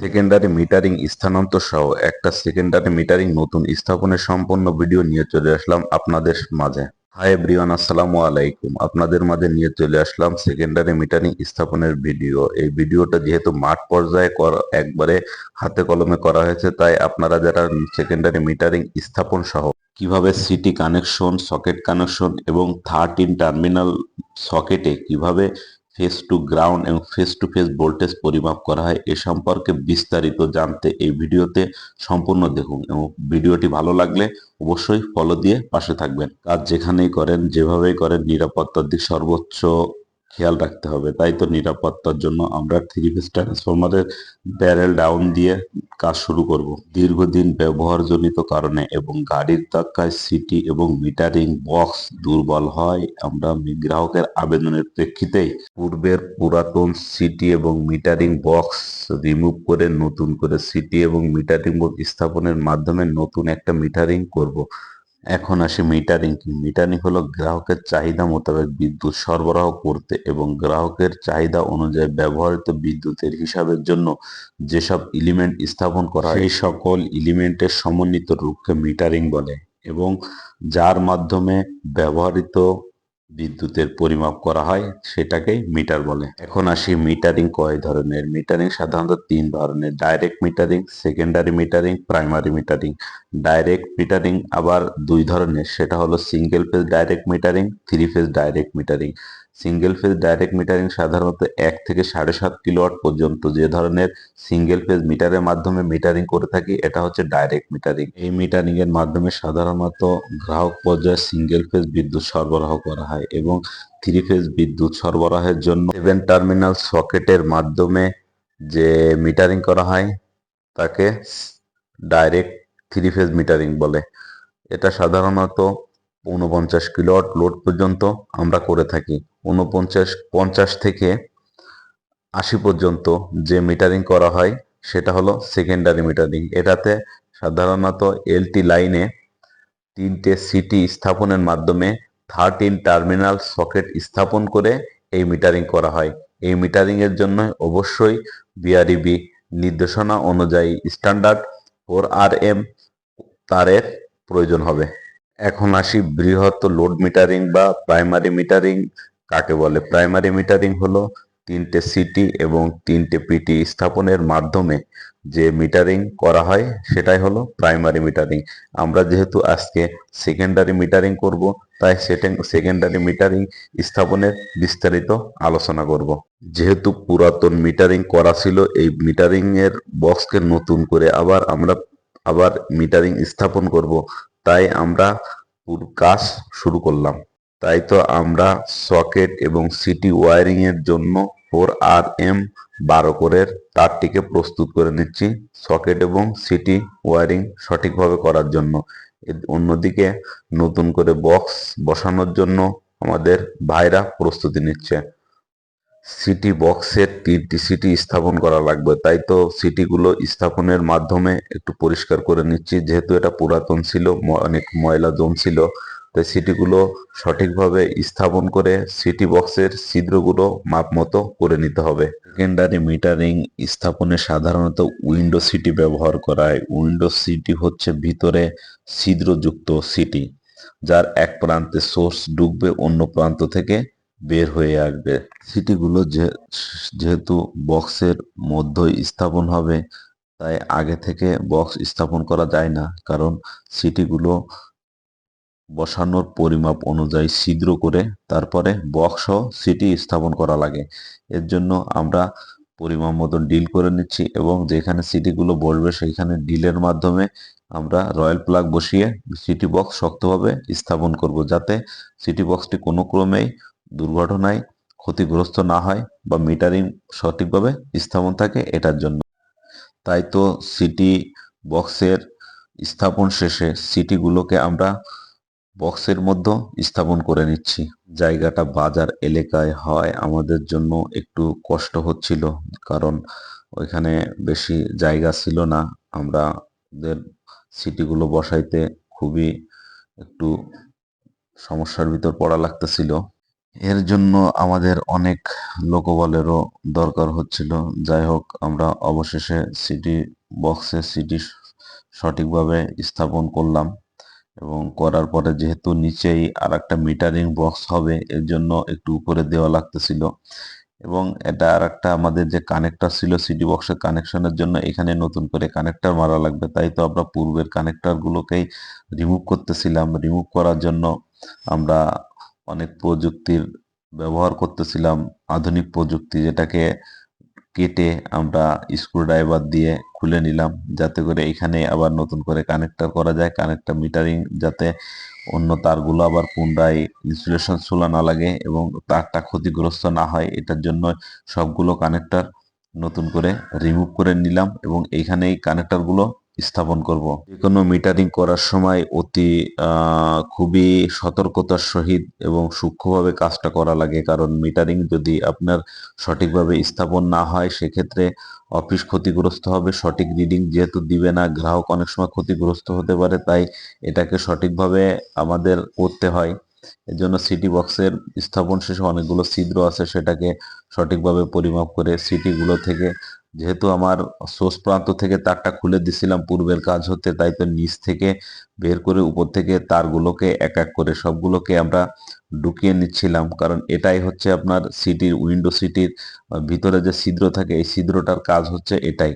Secondary metering স্থানান্তর সহ একটা সেকেন্ডারি মিটারিং নতুন স্থাপনের সম্পূর্ণ ভিডিও নিয়ে চলে আসলাম আপনাদের মাঝে। হাই এভরিওয়ান আসসালামু আলাইকুম। আপনাদের মাঝে নিয়ে চলে আসলাম সেকেন্ডারি মিটারিং স্থাপনের ভিডিও এই ভিডিওটা যেহেতু মাঠ পর্যায়ে একবারে হাতে কলমে করা হয়েছে, তাই আপনারা যারা সেকেন্ডারি মিটারিং স্থাপন সহ কীভাবে সিটি কানেকশন সকেট কানেকশন এবং থার্টিন টার্মিনাল সকেটে কীভাবে ফেস টু গ্রাউন্ড এবং ফেস টু ফেস ভোল্টেজ পরিমাপ করা হয়, এ সম্পর্কে বিস্তারিত জানতে এই ভিডিওতে সম্পূর্ণ দেখুন এবং ভিডিওটি ভালো লাগলে অবশ্যই ফলো দিয়ে পাশে থাকবেন। কাজ যেখানেই করেন, যেভাবেই করেন, নিরাপত্তার দিক সর্বোচ্চ খেয়াল রাখতে হবে। তাই তো নিরাপত্তার জন্য আমরা থ্রি ফেজ ট্রান্সফরমারের ব্যারেল ডাউন দিয়ে কাজ শুরু করব। দীর্ঘদিন ব্যবহারজনিত কারণে এবং গাড়ির ধাক্কায় সিটি এবং মিটারিং বক্স দুর্বল হয়। আমরা গ্রাহকের আবেদনের প্রেক্ষিতেই পূর্বের পুরাতন সিটি এবং মিটারিং বক্স রিমুভ করে নতুন করে সিটি এবং মিটারিং বক্স স্থাপনের মাধ্যমে নতুন একটা মিটারিং করব। এখন আসে মিটারিং কি মিটারিং হলো গ্রাহকের চাহিদা মোতাবেক বিদ্যুৎ সরবরাহ করতে এবং গ্রাহকের চাহিদা অনুযায়ী ব্যবহৃত বিদ্যুতের হিসাবের জন্য যেসব এলিমেন্ট স্থাপন করা হয় সেই সকল এলিমেন্টের সমন্বিত রূপকে মিটারিং বলে এবং যার মাধ্যমে ব্যবহৃত বিদ্যুতের পরিমাপ করা হয় সেটাকে মিটার বলে। এখন আসি মিটারিং কয় ধরনের? মিটারিং সাধারণত তিন ধরনের। Direct metering, secondary metering, primary metering. Direct metering আবার দুই ধরনের। সেটা হলো single phase direct metering, three phase direct metering. Single phase direct metering সাধারণত এক থেকে সাড়ে সাত কিলোওয়াট পর্যন্ত। যে ধরনের সিঙ্গেল ফেজ মিটারের মাধ্যমে মিটারিং করে থাকি, এটা হচ্ছে ডাইরেক্ট মিটারিং। এই মিটারিং এর মাধ্যমে সাধারণত গ্রাহক পর্যায়ে সিঙ্গেল ফেজ বিদ্যুৎ সরবরাহ করা হয় এবং থ্রি ফেজ বিদ্যুৎ সরবরাহের জন্য সেভেন টার্মিনাল সকেটের মাধ্যমে যে মিটারিং করা হয়, তাকে ডাইরেক্ট থ্রি ফেজ মিটারিং বলে। এটা সাধারণত ঊনপঞ্চাশ কিলোওয়াট লোড পর্যন্ত আমরা করে থাকি। ঊনপঞ্চাশ, পঞ্চাশ থেকে আশি পর্যন্ত যে মিটারিং করা হয়, সেটা হলো সেকেন্ডারি মিটারিং এটাতে সাধারণত এলটি লাইনে তিনটে সিটি স্থাপনের মাধ্যমে থার্টিন টার্মিনাল সকেট স্থাপন করে এই মিটারিং করা হয়। এই মিটারিং এর জন্য অবশ্যই বিআরইবি নির্দেশনা অনুযায়ী স্ট্যান্ডার্ড ফোর আর এম তারের প্রয়োজন হবে। এখন আসি বৃহৎ লোড মিটারিং বা প্রাইমারি মিটারিং কাকে বলে? প্রাইমারি মিটারিং হলো তিনটে সিটি এবং তিনটে পিটি স্থাপনের মাধ্যমে যে মিটারিং করা হয়, সেটাই হলো প্রাইমারি মিটারিং আমরা যেহেতু আজকে সেকেন্ডারি মিটারিং করব, তাই সেকেন্ডারি মিটারিং স্থাপনের বিস্তারিত আলোচনা করব। যেহেতু পুরাতন মিটারিং করা ছিল, এই মিটারিং এর বক্সকে নতুন করে আবার আমরা আবার মিটারিং স্থাপন করব। তাই আমরা কাজ শুরু করলাম। তাই তো আমরা সকেট এবং সিটি ওয়ারিং এর জন্য ফোর আর এম বারো কোরের তারটিকে প্রস্তুত করে নিচ্ছি সকেট এবং সিটি ওয়ারিং সঠিকভাবে করার জন্য। অন্যদিকে নতুন করে বক্স বসানোর জন্য আমাদের ভাইরা প্রস্তুতি নিচ্ছে। সিটি বক্সের তিনটি সিটি স্থাপন করা লাগবে। তাই তো সিটিগুলো স্থাপনের মাধ্যমে একটু পরিষ্কার করে নিচ্ছি। যেহেতু এটা পুরাতন ছিল অনেক ময়লা জমছিল তাই সিটিগুলো সঠিকভাবে স্থাপন করে সিটি বক্সের ছিদ্রগুলো মাপ মতো করে নিতে হবে। সেকেন্ডারি মিটারিং স্থাপনে সাধারণত উইন্ডো সিটি ব্যবহার করা হয়। উইন্ডো সিটি হচ্ছে ভিতরে ছিদ্রযুক্ত সিটি, যার এক প্রান্তে সোর্স ঢুকবে অন্য প্রান্ত থেকে বের হয়ে আসবে। সিটিগুলো যেহেতু বক্সের মধ্যে স্থাপন হবে, তাই আগে থেকে বক্স স্থাপন করা যায় না। কারণ সিটিগুলো বসানোর পরিমাপ অনুযায়ী ছিদ্র করে তারপরে বক্স সিটি স্থাপন করা লাগে। এর জন্য আমরা পরিমাপ মতন ডিল করে নিচ্ছি এবং যেখানে সিটিগুলো বসবে সেইখানে ডিলের মাধ্যমে আমরা রয়্যাল প্লাগ বসিয়ে সিটি বক্স শক্তভাবে স্থাপন করব, যাতে সিটি বক্সটি কোনো ক্রমেই দুর্ঘটনায় ক্ষতিগ্রস্ত না হয় বা মিটারিং সঠিকভাবে স্থাপন থাকে এটার জন্য। তাই তো সিটি বক্সের স্থাপন শেষে সিটিগুলোকে আমরা বক্সের মধ্যে স্থাপন করে নিচ্ছি। জায়গাটা বাজার এলাকায় হয়, আমাদের জন্য একটু কষ্ট হচ্ছিল কারণ ওইখানে বেশি জায়গা ছিল না। আমরা সিটিগুলো বসাইতে খুবই একটু সমস্যার ভিতর পড়া লাগতেছিল। এর জন্য আমাদের অনেক লোকবলেরও দরকার হচ্ছিল। যাই হোক, আমরা অবশেষে সিটি বক্সে সিটি সঠিকভাবে স্থাপন করলাম এবং করার পরে যেহেতু নিচেই আর একটা মিটারিং বক্স হবে, এর জন্য একটু উপরে দেওয়া লাগতেছিল। এবং এটা আর একটা আমাদের যে কানেক্টর ছিল সিটি বক্সের কানেকশনের জন্য, এখানে নতুন করে কানেক্টর মারা লাগবে। তাই তো আমরা পূর্বের কানেক্টরগুলোকেই রিমুভ করতেছিলাম। রিমুভ করার জন্য আমরা অনেক প্রযুক্তির ব্যবহার করতেছিলাম, আধুনিক প্রযুক্তি যেটাকে কেটে আমরা স্ক্রুড্রাইভার দিয়ে খুলে নিলাম, যাতে করে এখানে আবার নতুন করে কানেক্টর করা যায় কানেক্টর মিটারিং যাতে অন্য তারগুলো আবার পুনরায় ইনসুলেশন চুলা না লাগে এবং তারটা ক্ষতিগ্রস্ত না হয়, এটার জন্য সবগুলো কানেক্টর নতুন করে রিমুভ করে নিলাম এবং এইখানেই কানেক্টরগুলো স্থাপন করব। যে কোনো মিটারিং করার সময় অতি খুবই সতর্কতার সহিত এবং সূক্ষ্মভাবে কাজটা করা লাগে। কারণ মিটারিং যদি আপনার সঠিকভাবে স্থাপন না হয়, সেক্ষেত্রে অফিস ক্ষতিগ্রস্ত হবে, সঠিক রিডিং যেহেতু দিবে না, গ্রাহক অনেক সময় ক্ষতিগ্রস্ত হতে পারে, তাই এটাকে সঠিকভাবে আমাদের করতে হয়। এজন্য সিটি বক্সের স্থাপন শেষে অনেকগুলো ছিদ্র আছে, সেটাকে সঠিকভাবে পরিমাপ করে সিটিগুলো থেকে যেহেতু আমার সোর্স প্রান্ত থেকে তারটা খুলে দিছিলাম, পূর্বের কাজ হতে, তাই তো নিচ থেকে বের করে উপর থেকে তারগুলোকে এক এক করে সবগুলোকে আমরা ঢুকিয়ে নিচ্ছিলাম। কারণ এটাই হচ্ছে আপনার সিটির, উইন্ডো সিটির ভিতরে যে ছিদ্র থাকে, এই ছিদ্রটার কাজ হচ্ছে এটাই।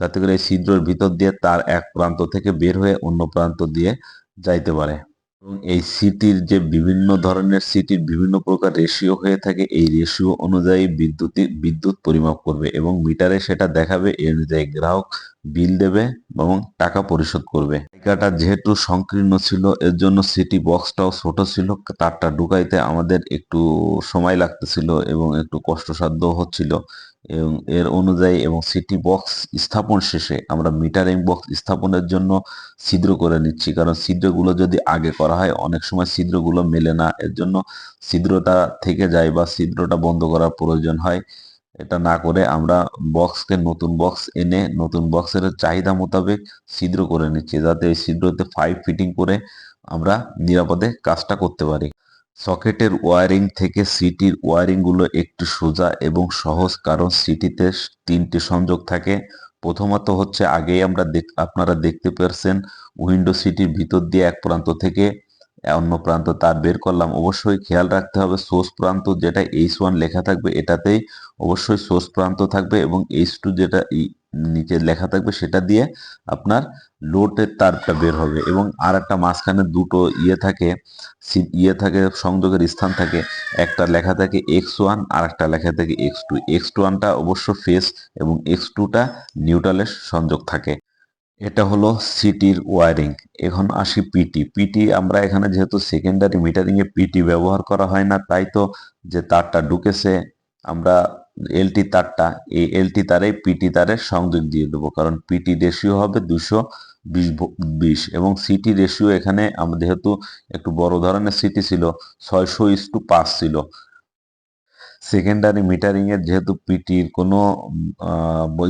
যাতে করে এই ছিদ্রের ভিতর দিয়ে তার এক প্রান্ত থেকে বের হয়ে অন্য প্রান্ত দিয়ে যাইতে পারে। এবং এই সিটির যে বিভিন্ন ধরনের সিটির বিভিন্ন প্রকার রেশিও হয়ে থাকে, এই রেশিও অনুযায়ী বিদ্যুৎ বিদ্যুৎ পরিমাপ করবে এবং মিটারে সেটা দেখাবে, এই অনুযায়ী গ্রাহক বিল দেবে এবং টাকা পরিশোধ করবে। জায়গাটা যেহেতু সংকীর্ণ ছিল, এর জন্য সিটি বক্সটাও ছোট ছিল, তারটা ঢুকাইতে আমাদের একটু সময় লাগতেছিল এবং একটু কষ্টসাধ্য হচ্ছিল। এবং এর অনুযায়ী এবং সিটি বক্স স্থাপন শেষে আমরা মিটারিং বক্স স্থাপনের জন্য ছিদ্র করে নিচ্ছি। কারণ ছিদ্রগুলো যদি আগে করা হয়, অনেক সময় ছিদ্রগুলো মেলে না। এর জন্য ছিদ্রটা থেকে যায় বা ছিদ্রটা বন্ধ করার প্রয়োজন হয়। এটা না করে আমরা বক্সকে নতুন বক্স এনে নতুন বক্সের চাহিদা মোতাবেক ছিদ্র করে নিচ্ছি। যাতে এই ছিদ্রতে পাইপ ফিটিং করে আমরা নিরাপদে কাজটা করতে পারি। সকেটের ওয়ারিং থেকে সিটির ওয়ারিংগুলো একটু সোজা এবং সহজ, কারণ সিটিতে তিনটি সংযোগ থাকে। প্রথমত হচ্ছে, আগেই আমরা আপনারা দেখতে পারছেন, উইন্ডো সিটির ভিতর দিয়ে এক প্রান্ত থেকে অন্য প্রান্ত তার বের করলাম। অবশ্যই খেয়াল রাখতে হবে, সোর্স প্রান্ত যেটা এইচ ওয়ান লেখা থাকবে, এটাতেই অবশ্যই সোর্স প্রান্ত থাকবে এবং এইচ টু যেটা নিচে লেখা থাকবে সেটা দিয়ে আপনার লোডের তারটা বের হবে এবং আর একটা মাঝখানে দুটো ইয়ে থাকে ইয়ে থাকে, সংযোগের স্থান থাকে, একটা লেখা থাকে এক্স ওয়ান আর একটা লেখা থাকে এক্স টু এক্স টু ওয়ানটা অবশ্য ফেস এবং এক্স টুটা নিউট্রালের সংযোগ থাকে। এটা হলো সিটির ওয়ারিং এখন আসি পিটি পিটি আমরা এখানে যেহেতু সেকেন্ডারি মিটারিংয়ে পিটি ব্যবহার করা হয় না, তাই তো যে তারটা ঢুকেছে, আমরা এলটি তারটা, এই এলটি তারেই পিটি তারের সংযোগ দিয়ে দেবো, কারণ পিটি রেশিও হবে দুশো বিশ বিশ এবং সিটি রেশিও এখানে আমরা যেহেতু একটু বড় ধরনের সিটি ছিল, ছয়শো ইস টু পাঁচ ছিল। সেকেন্ডারি মিটারিং এর যেহেতু পিটির কোনো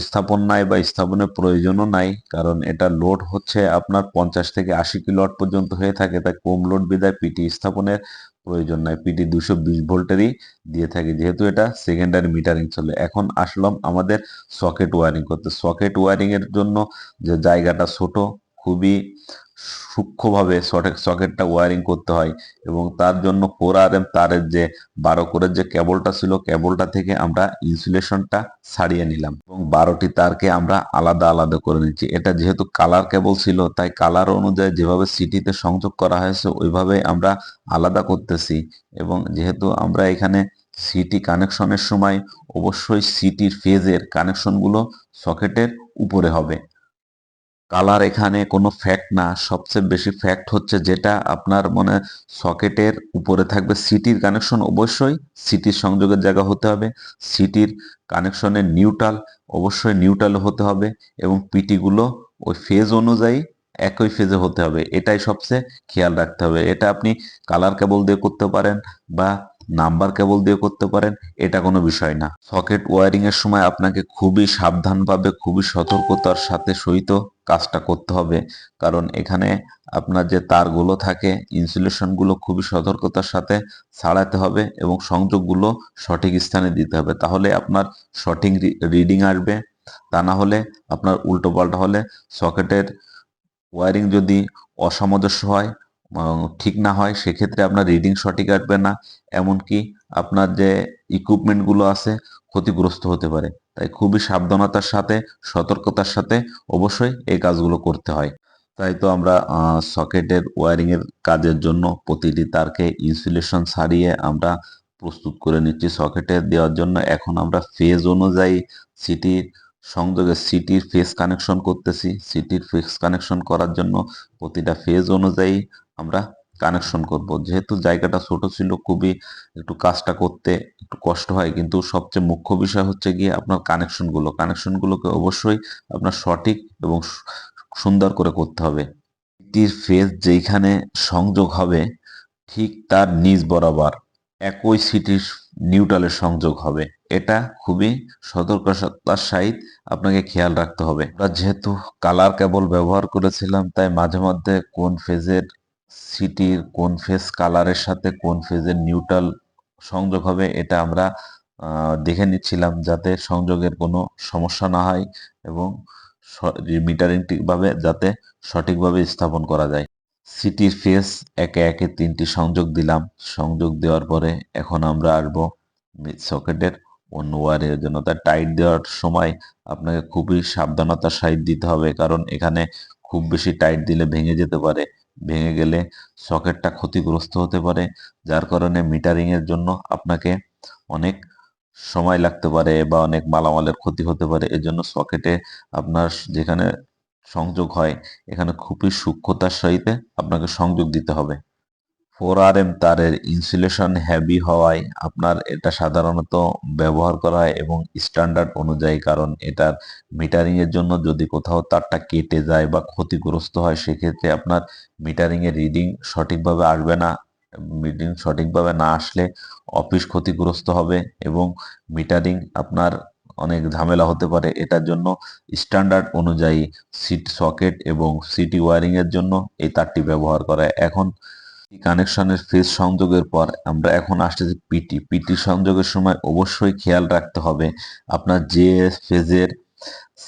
স্থাপন নাই বা স্থাপনের প্রয়োজনও নাই, কারণ এটা লোড হচ্ছে আপনার পঞ্চাশ থেকে আশি কিলোওয়াট পর্যন্ত হয়ে থাকে, তাই কম লোড বিদায় পিটি স্থাপনের প্রয়োজন নাই পিটি দুশো বিশ ভোল্টেরই দিয়ে থাকি, যেহেতু এটা সেকেন্ডারি মিটারিং চলে। এখন আসলাম আমাদের সকেট ওয়ারিং করতে। সকেট ওয়ারিংয়ের জন্য যে জায়গাটা ছোট, খুবই সূক্ষ্মভাবে সকেটটা ওয়ারিং করতে হয় এবং তার জন্য ফোর আর এম তারের যে বারো করে যে কেবলটা ছিল কেবলটা থেকে আমরা ইনসুলেশনটা ছাড়িয়ে নিলাম এবং বারোটি তারকে আমরা আলাদা আলাদা করে নিচ্ছি। এটা যেহেতু কালার কেবল ছিল, তাই কালার অনুযায়ী যেভাবে সিটিতে সংযোগ করা হয়েছে, ওইভাবে আমরা আলাদা করতেছি এবং যেহেতু আমরা এখানে সিটি কানেকশনের সময় অবশ্যই সিটির ফেজের কানেকশনগুলো সকেটের উপরে হবে। কালার এখানে কোনো ফ্যাক্ট না। সবচেয়ে বেশি ফ্যাক্ট হচ্ছে যেটা আপনার মনে সকেটের উপরে থাকবে সিটির কানেকশন অবশ্যই। সিটির সংযোগের জায়গা হতে হবে। সিটির কানেকশনের নিউট্রাল অবশ্যই নিউট্রাল হতে হবে এবং পিটিগুলো ওই ফেজ অনুযায়ী একই ফেজে হতে হবে। এটাই সবচেয়ে খেয়াল রাখতে হবে। এটা আপনি কালার কেবল দিয়ে করতে পারেন বা নাম্বার কেবল দিয়ে করতে পারেন, এটা কোনো বিষয় না। সকেট ওয়ারিং এর সময় আপনাকে খুবই সাবধানভাবে খুবই সতর্কতার সাথে সহিত কাজটা করতে হবে। কারণ এখানে আপনার যে তারগুলো থাকে, ইনসুলেশনগুলো খুবই সতর্কতার সাথে ছাড়াতে হবে এবং সংযোগগুলো সঠিক স্থানে দিতে হবে। তাহলে আপনার সঠিক রিডিং আসবে। তা না হলে আপনার উল্টো পাল্টা হলে সকেটের ওয়ারিং যদি অসামঞ্জস্য হয় ঠিক না হয়, সেক্ষেত্রে আপনার রিডিং সঠিক আসবে না। এমনকি আপনার যে ইকুইপমেন্টগুলো আছে, ক্ষতিগ্রস্ত হতে পারে। তাই খুবই সাবধানতার সাথে, সতর্কতার সাথে অবশ্যই এই কাজগুলো করতে হয়। তাই তো আমরা সকেটের ওয়ারিং এর কাজের জন্য প্রতিটি তারকে ইনসুলেশন ছাড়িয়ে আমরা প্রস্তুত করে নিচ্ছি সকেটে দেওয়ার জন্য। এখন আমরা ফেজ অনুযায়ী সিটির সংযোগে সিটির ফেজ কানেকশন করতেছি। সিটির ফেজ কানেকশন করার জন্য প্রতিটা ফেজ অনুযায়ী আমরা কানেকশন করব। যেহেতু জায়গাটা ছোট ছিল, খুবই একটু কাজটা করতে একটু কষ্ট হয়, কিন্তু সবচেয়ে মুখ্য বিষয় হচ্ছে গিয়ে আপনার কানেকশনগুলো কানেকশনগুলোকে অবশ্যই আপনার সঠিক এবং সুন্দর করে করতে হবে। সিটির ফেজ যেইখানে সংযোগ হবে, ঠিক তার নিজ বরাবর একই সিটির নিউট্রালের সংযোগ হবে। এটা খুবই সতর্কতার সহিত আপনাকে খেয়াল রাখতে হবে। আমরা যেহেতু কালার কেবল ব্যবহার করেছিলাম, তাই মাঝে মধ্যে কোন ফেজের সিটির কোন ফেজ কালারের সাথে কোন ফেজের নিউট্রাল সংযোগ হবে, এটা আমরা দেখে নিচ্ছিলাম যাতে সংযোগের কোনো সমস্যা না হয় এবং মিটারিং ঠিকভাবে যাতে সঠিকভাবে স্থাপন করা যায়। সিটির ফেস একে একে তিনটি সংযোগ দিলাম। সংযোগ দেওয়ার পরে এখন আমরা আসব সকেটের অন্য ওয়ারের জন্য। তার টাইট দেওয়ার সময় আপনাকে খুবই সাবধানতার সাইড দিতে হবে, কারণ এখানে খুব বেশি টাইট দিলে ভেঙে যেতে পারে। ভেঙে গেলে সকেটটা ক্ষতিগ্রস্ত হতে পারে, যার কারণে মিটারিংয়ের জন্য আপনাকে অনেক সময় লাগতে পারে বা অনেক মালামালের ক্ষতি হতে পারে। এজন্য সকেটে আপনার যেখানে সংযোগ হয়, এখানে খুবই সূক্ষ্মতার সহিত আপনাকে সংযোগ দিতে হবে। ফোর আর এম তারের ইনসুলেশন হেভি হওয়ায় আপনার এটা সাধারণত ব্যবহার করা হয় এবং স্ট্যান্ডার্ড অনুযায়ী, কারণ এটার মিটারিংয়ের জন্য যদি কোথাও তারটা কেটে যায় বা ক্ষতিগ্রস্ত হয়, সেক্ষেত্রে আপনার মিটারিংয়ের রিডিং সঠিকভাবে আসবে না রিডিং সঠিকভাবে না আসলে অফিস ক্ষতিগ্রস্ত হবে এবং মিটারিং আপনার অনেক ঝামেলা হতে পারে এটার জন্য স্ট্যান্ডার্ড অনুযায়ী সিট সকেট এবং সিটি ওয়ারিংয়ের জন্য এই তারটি ব্যবহার করা। এখন কানেকশনের ফেজ সংযোগের পর আমরা এখন আসতেছি পিটি পিটি সংযোগের সময় অবশ্যই খেয়াল রাখতে হবে আপনার যে ফেজের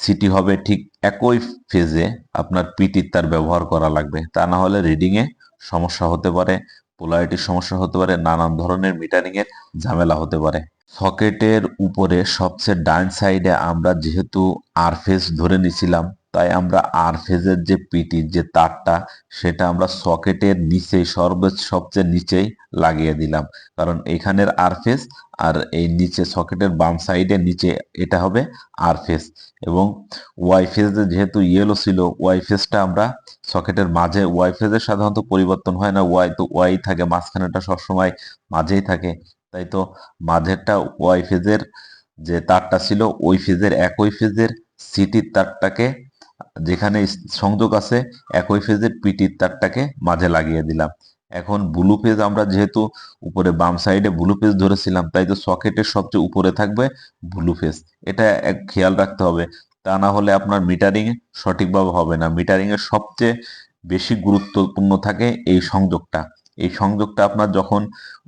সিটি হবে ঠিক একই ফেজে আপনার পিটির তার ব্যবহার করা লাগবে। তা না হলে রিডিংয়ে সমস্যা হতে পারে পোলারিটির সমস্যা হতে পারে, নানান ধরনের মিটারিং এর ঝামেলা হতে পারে। সকেটের উপরে সবচেয়ে ডান সাইডে আমরা যেহেতু আর ফেজ ধরে নিছিলাম তাই আমরা আর ফেজের যে পিটির যে তারটা, সেটা আমরা সকেটের নিচেই সর্বোচ্চ সবচেয়ে নিচেই লাগিয়ে দিলাম। কারণ এখানের আর ফেজ আর এই নিচে, সকেটের বাম সাইডে নিচে এটা হবে আর ফেজ এবং ওয়াই ফেজে যেহেতু ইয়েলো ছিল ওয়াই ফেজটা আমরা সকেটের মাঝে ওয়াই ফেজের সাধারণত পরিবর্তন হয় না, ওয়াই তো ওয়াই থাকে মাঝখানেটা সবসময় মাঝেই থাকে। তাই তো মাঝেরটা ওয়াই ফেজের যে তারটা ছিল, ওই ফেজের একই ফেজের সিটির তারটাকে যেখানে সংযোগ আছে, একই ফেজের পিটির তারটাকে মাঝে লাগিয়ে দিলাম। এখন ব্লু পেজ আমরা যেহেতু উপরে বাম সাইডে ব্লু পেজ ধরেছিলাম, তাই তো সকেটের সবচেয়ে উপরে থাকবে ব্লু পেজ এটা এক খেয়াল রাখতে হবে, তা না হলে আপনার মিটারিং সঠিকভাবে হবে না। মিটারিং এর সবচেয়ে বেশি গুরুত্বপূর্ণ থাকে এই সংযোগটা। এই সংযোগটা আপনার যখন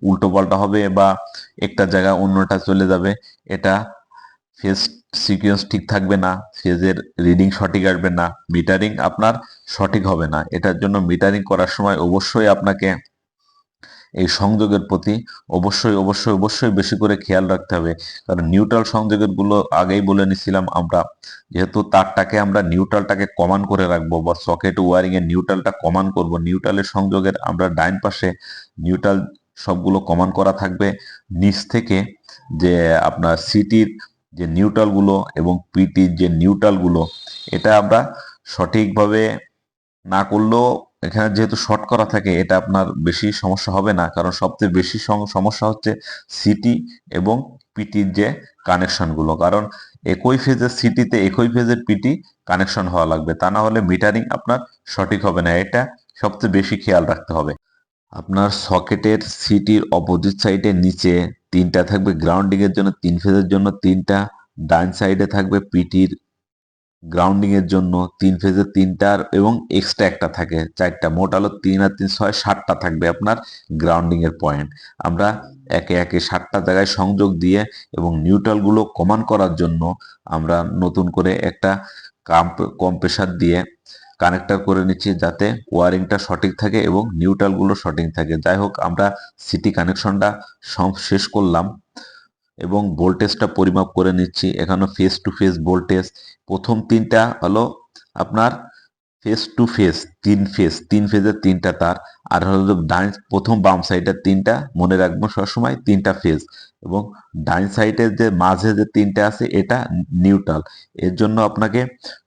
উল্টো পাল্টা হবে বা একটা জায়গা অন্যটা চলে যাবে, এটা ফেজ সিকোয়েন্স ঠিক থাকবে না ফেজের রিডিং সঠিক আসবে না মিটারিং আপনার সঠিক হবে না। এটার জন্য মিটারিং করার সময় অবশ্যই আপনাকে এই সংযোগের প্রতি অবশ্যই অবশ্যই অবশ্যই বেশি করে খেয়াল রাখতে হবে। কারণ নিউট্রাল সংযোগেরগুলো আগেই বলে নিছিলাম আমরা, যেহেতু তারটাকে আমরা নিউট্রালটাকে কমান করে রাখব বা সকেট ওয়ারিং এর নিউট্রালটা কমান করব নিউট্রালের সংযোগের আমরা ডাইন পাশে নিউট্রাল সবগুলো কমান করা থাকবে। নিচ থেকে যে আপনার সিটির যে নিউট্রালগুলো এবং পিটির যে নিউট্রালগুলো, এটা আমরা সঠিকভাবে না করলেও এখানে যেহেতু শর্ট করা থাকে, এটা আপনার বেশি সমস্যা হবে না। কারণ সবচেয়ে বেশি সম- সমস্যা হচ্ছে সিটি এবং পিটির যে কানেকশনগুলো কারণ একই ফেজের সিটিতে একই ফেজের পিটি কানেকশন হওয়া লাগবে। তা না হলে মিটারিং আপনার সঠিক হবে না। এটা সবচেয়ে বেশি খেয়াল রাখতে হবে। আপনার সকেটের সিটির অপোজিট সাইডে নিচে তিনটা থাকবে গ্রাউন্ডিং এর জন্য তিন ফেজের জন্য তিনটা, ডান সাইডে থাকবে পিটির গ্রাউন্ডিং এর জন্য তিন ফেজে তিনটার এবং এক্সট্রা একটা থাকে, চারটা, মোট আলো তিন আর তিন ছয়, সাতটা থাকবে আপনার গ্রাউন্ডিং এর পয়েন্ট আমরা একে একে সাতটা জায়গায় সংযোগ দিয়ে এবং নিউট্রালগুলো কমান করার জন্য আমরা নতুন করে একটা কাম্প কম্প্রেসার দিয়ে কানেক্টর করে নিচ্ছি যাতে ওয়ারিংটা সঠিক থাকে এবং নিউট্রালগুলো সঠিক থাকে। যাই হোক, আমরা সিটি কানেকশনটা শেষ করলাম এবং ভোল্টেজটা পরিমাপ করে নিচ্ছি। এখানে ফেস টু ফেস ভোল্টেজ প্রথম তিনটা হলো আপনার ফেস টু ফেস তিন ফেস তিন ফেজের তিনটা তার। আর হলো ডাইন প্রথম বাম সাইডের তিনটা, মনে রাখব সবসময় তিনটা ফেজ এবং ডাইন সাইডের যে মাঝে যে তিনটা আছে, এটা নিউট্রাল এর জন্য আপনাকে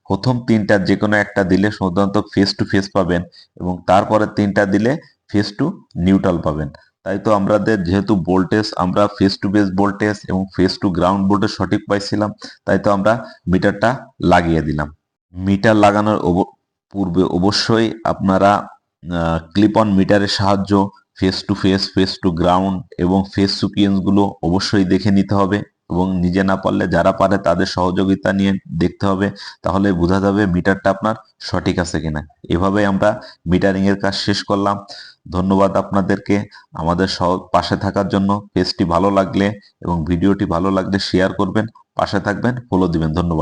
প্রথম তিনটা যে কোনো একটা দিলে সাধারণত ফেস টু ফেস পাবেন এবং তারপরে তিনটা দিলে ফেস টু নিউট্রাল পাবেন। তাই তো আমাদের যেহেতু ভোল্টেজ আমরা ফেস টু ফেস ভোল্টেজ এবং ফেস টু গ্রাউন্ড ভোল্টেজ সঠিক পাইছিলাম, তাই তো আমরা মিটারটা লাগিয়ে দিলাম। মিটার লাগানোর পূর্বে অবশ্যই আপনারা ক্লিপ অন মিটারের সাহায্য phase to phase phase to ground এবং ফেস সুপিয়েন্সগুলো অবশ্যই দেখে নিতে হবে এবং নিজে না পারলে যারা পারে তাদের সহযোগিতা নিয়ে দেখতে হবে, তাহলে বোঝা যাবে মিটারটা আপনার সঠিক আছে কিনা। এভাবে আমরা মিটারিং এর কাজ শেষ করলাম। ধন্যবাদ আপনাদেরকে আমাদের পাশে থাকার জন্য। পেজটি ভালো লাগলে এবং ভিডিওটি ভালো লাগলে শেয়ার করবেন, পাশে থাকবেন ফলো দিবেন। ধন্যবাদ।